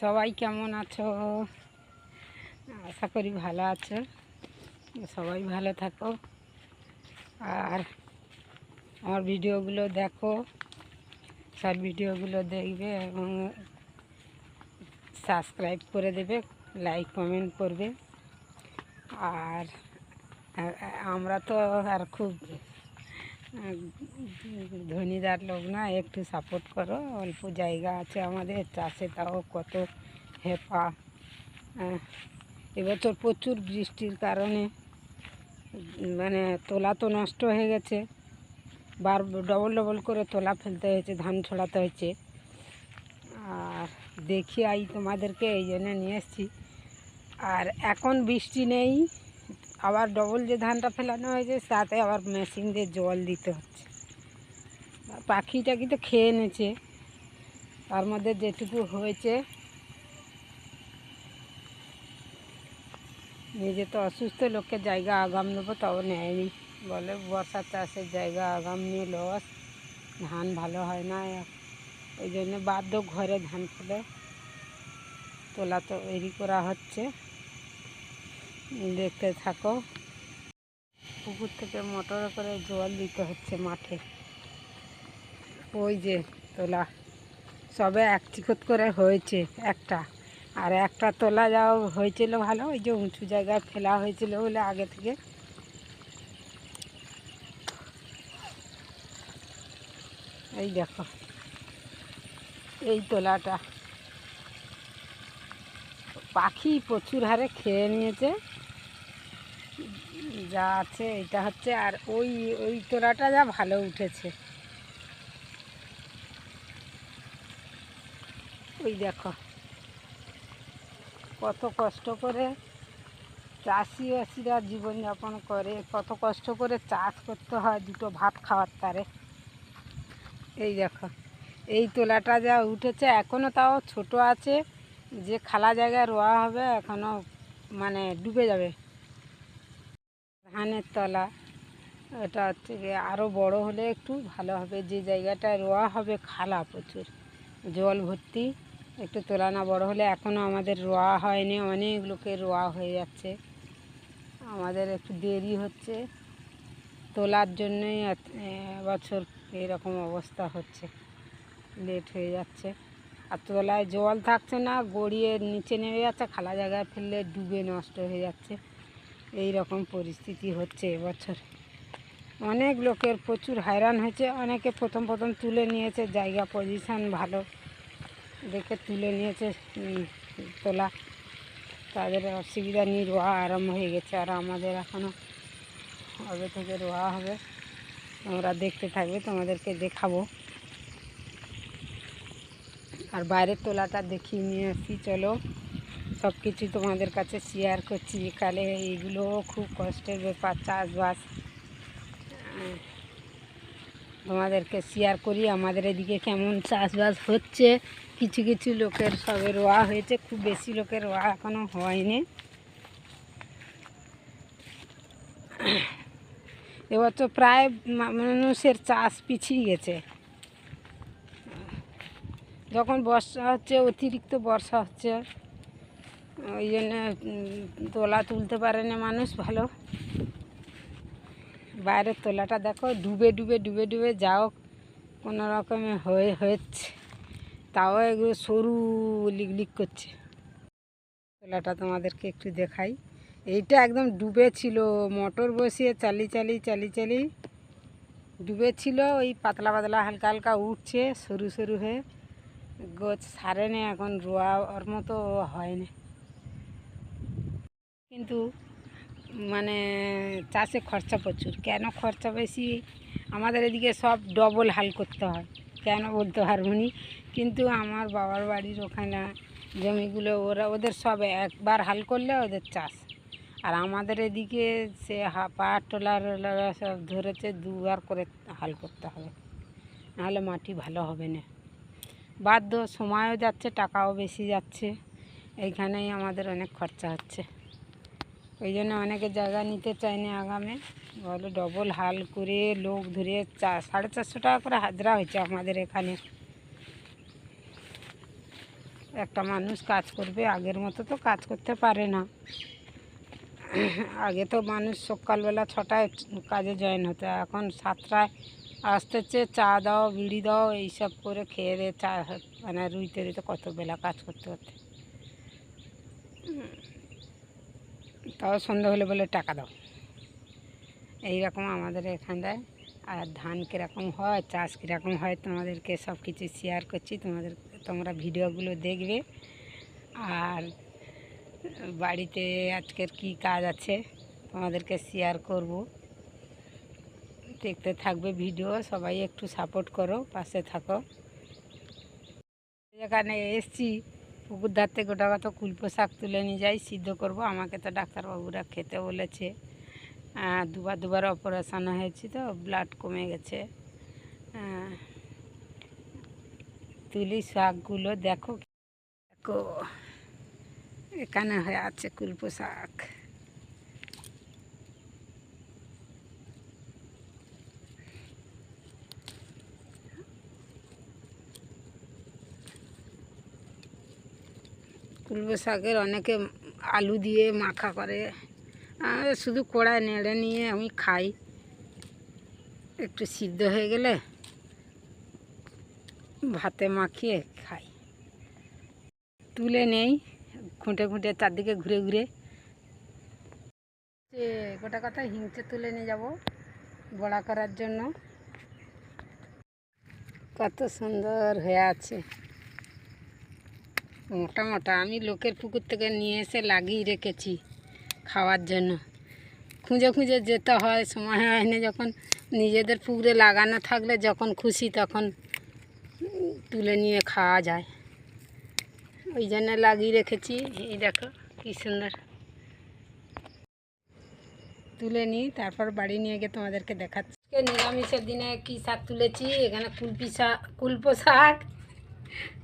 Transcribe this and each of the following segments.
সবাই কেমন আছো? আশা করি ভালো আছো। সবাই ভালো থাকো। আর আমার ভিডিওগুলো দেখো। সব ভিডিওগুলো দেখবে এবং সাবস্ক্রাইব করে দেবে লাইক কমেন্ট করবে। আর আমরা তো আর খুব ধনীদার লোক না, একটু সাপোর্ট করো। অল্প জায়গা আছে আমাদের, চাষে তাও কত হেপা। এবছর প্রচুর বৃষ্টির কারণে মানে তোলা তো নষ্ট হয়ে গেছে। বার ডবল ডবল করে তোলা ফেলতে হয়েছে, ধান ছড়াতে হয়েছে। আর দেখি আই তোমাদেরকে এই জন্য নিয়ে এসেছি। আর এখন বৃষ্টি নেই। আবার ডবল যে ধানটা ফেলানো হয়েছে, তাতে আবার মেশিন দিয়ে জল দিতে হচ্ছে। আর পাখি টাকি তো খেয়ে নেছে তার মধ্যে যেটুকু হয়েছে নিজে তো অসুস্থ লোককে জায়গা আগাম নেব তাও নেয়নি। বলে বর্ষার চাষের জায়গা আগাম নিয়ে লস, ধান ভালো হয় না। ওই জন্য বাধ্য ঘরে ধান ফেলে তোলা তো তৈরি করা হচ্ছে। দেখতে থাকো। পুকুর থেকে মোটর করে জল দিতে হচ্ছে মাঠে। ওই যে তোলা, সবে এক চিকত করে হয়েছে একটা। আর একটা তোলা যাও হয়েছিল ভালো, ওই যে উঁচু জায়গায় ফেলা হয়েছিল বলে আগে থেকে। এই দেখো, এই তোলাটা। পাখি প্রচুর হারে খেয়ে নিয়েছে। যা আছে, এটা হচ্ছে আর ওই ওই তোলাটা যা ভালো উঠেছে। ওই দেখো, কত কষ্ট করে চাষি বাসিরা জীবনযাপন করে, কত কষ্ট করে চাষ করতে হয় দুটো ভাত খাওয়ার তারে। এই দেখো, এই তোলাটা যা উঠেছে এখনও তাও ছোট আছে, যে খালা জায়গায় রোয়া হবে এখনও মানে ডুবে যাবে। ধানের তলা। ওটা গিয়ে আরও বড় হলে একটু ভালো হবে। যে জায়গাটায় রোয়া হবে খালা প্রচুর। জল ভর্তি। একটু তোলা না বড় হলে এখনও আমাদের রোয়া হয়নি। অনেক লোকের রোয়া হয়ে যাচ্ছে। আমাদের একটু দেরি হচ্ছে। তোলার জন্যই এবছর এরকম অবস্থা হচ্ছে। লেট হয়ে যাচ্ছে। আর তোলায় জল থাকছে না, গড়িয়ে নিচে নেমে যাচ্ছে, খালা জায়গায় ফেললে ডুবে নষ্ট হয়ে যাচ্ছে। এই রকম পরিস্থিতি হচ্ছে এবছর। অনেক লোকের প্রচুর হয়রান হয়েছে, অনেকে প্রথম প্রথম তুলে নিয়েছে, জায়গা পজিশান ভালো দেখে তুলে নিয়েছে তোলা। তাদের অসুবিধা নিয়ে রোয়া আরম্ভ হয়ে গেছে, আর আমাদের এখনও হবে থেকে রোয়া হবে। তোমরা দেখতে থাকবে, তোমাদেরকে দেখাবো। আর বাইরের তোলাটা দেখিয়ে নিয়ে আসি, চলো। সব কিছু তোমাদের কাছে শেয়ার করছি। কালে এইগুলো খুব কষ্টের ব্যাপার, চাষবাস। তোমাদেরকে শেয়ার করি, আমাদের এদিকে কেমন চাষবাস হচ্ছে। কিছু কিছু লোকের সবে রোয়া হয়েছে, খুব বেশি লোকের রোয়া এখনও হয়নি। এবছর প্রায় মানুষের চাষ পিছিয়ে গেছে। যখন বর্ষা হচ্ছে, অতিরিক্ত বর্ষা হচ্ছে। ওই জন্য তোলা তুলতে পারে না মানুষ ভালো। বাইরের তোলাটা দেখো, ডুবে ডুবে ডুবে ডুবে যাও কোনো রকমে হয়ে, হয়েছে। তাও এগুলো সরু লিক লিক করছে। তোলাটা তোমাদেরকে একটু দেখাই। এইটা একদম ডুবে ছিল, মোটর বসিয়ে চালি চালি চালি চালি। ডুবে ছিল, ওই পাতলা পাতলা, হালকা হালকা উঠছে, সরু সরু হয়ে। গোছ সারে নে এখন রোয়া ওর মতো হয়নি কিন্তু মানে চাষে খরচা প্রচুর। কেন খরচা বেশি? আমাদের এদিকে সব ডবল হাল করতে হয়। কেন বলতে পারব কিন্তু আমার বাবার বাড়ির ওখানে জমিগুলো, ওরা, ওদের সব একবার হাল করলে ওদের চাষ। আর আমাদের এদিকে সে পাওয়ার টোলার সব ধরেছে, দুবার করে হাল করতে হবে। নাহলে মাটি ভালো হবে না। বাধ্য, সময়ও যাচ্ছে, টাকাও বেশি যাচ্ছে। এইখানেই আমাদের অনেক খরচা হচ্ছে। ওই জন্য অনেকে জায়গা নিতে চায় না আগামে। বলো ডবল হাল করে লোক ধরে চা সাড়ে চারশো টাকা করে হাজরা হয়েছে আমাদের এখানে। একটা মানুষ কাজ করবে, আগের মতো তো কাজ করতে পারে না। আগে তো মানুষ সকালবেলা ছটায় কাজে জয়েন হতো, এখন সাতটায় আসতে হচ্ছে চা দাও, বিড়ি দাও, এইসব করে খেয়ে দিয়ে চা মানে রুইতে রুইতে কত বেলা কাজ করতে হতে তাও সন্ধ্যা হলে বলে টাকা দাও। এইরকম আমাদের এখানটায়। আর ধান কীরকম হয়, চাষ কীরকম হয়, তোমাদেরকে সব কিছু শেয়ার করছি। তোমাদের, তোমরা ভিডিওগুলো দেখবে। আর বাড়িতে আজকের কি কাজ আছে, তোমাদেরকে শেয়ার করব। দেখতে থাকবে ভিডিও, সবাই একটু সাপোর্ট করো, পাশে থাকো। এখানে এসছি। পুকুর ধার থেকে ওটা কত কুলপো শাক তুলে নিয়ে যাই, সিদ্ধ করব। আমাকে তো ডাক্তারবাবুরা খেতে বলেছে। দুবার দুবার অপারেশান হয়েছে তো ব্লাড কমে গেছে। তুলি শাকগুলো দেখো। দেখো, এখানে হয়ে আছে কুলপো শাক। কুলপো শাকের অনেকে আলু দিয়ে মাখা করে। শুধু কড়ায় নেড়ে নিয়ে আমি খাই। একটু সিদ্ধ হয়ে গেলে ভাতে মাখিয়ে খাই। তুলে নেই, খুঁটে খুঁটে চারদিকে ঘুরে ঘুরে। গোটা কথা হিংচে তুলে নিয়ে যাব বড়া করার জন্য। কত সুন্দর হয়ে আছে। মোটা মোটা। আমি লোকের পুকুর থেকে নিয়ে এসে লাগিয়ে রেখেছি খাওয়ার জন্য। খুঁজে খুঁজে যেতে হয়, সময় হয় না। যখন নিজেদের পুকুরে লাগানো থাকলে যখন খুশি তখন তুলে নিয়ে খাওয়া যায়। ওই জন্য লাগিয়ে রেখেছি। এই দেখো কী সুন্দর। তুলে নিই, তারপর বাড়ি নিয়ে গিয়ে তোমাদেরকে দেখাচ্ছি। নিরামিষের দিনে কী শাক তুলেছি? এখানে কুলপি শাক, কুলপো শাক।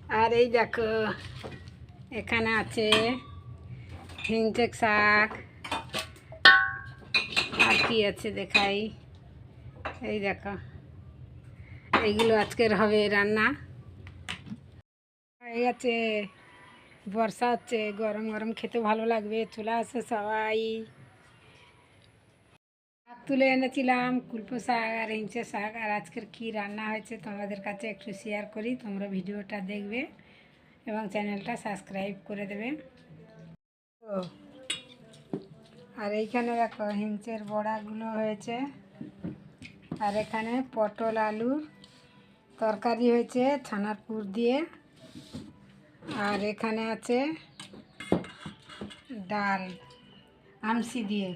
আর এই দেখো, এখানে আছে হিংচেক শাক। আর কি আছে দেখাই? এই দেখো, এইগুলো আজকের হবে রান্না। হয়ে গেছে, বর্ষা হচ্ছে, গরম গরম খেতে ভালো লাগবে, চলে আসে সবাই। তুলে এনেছিলাম কুলপো শাক আর হিংচে শাক আর আজকের কি রান্না হয়েছে তোমাদের কাছে একটু শেয়ার করি, তোমরা ভিডিওটা দেখবে এবং চ্যানেলটা সাবস্ক্রাইব করে দেবে। ও, আর এইখানে দেখো হিঞ্চের বড়াগুলো হয়েছে, আর এখানে পটল আলুর তরকারি হয়েছে ছানার পুর দিয়ে। আর এখানে আছে ডাল, আমসি দিয়ে।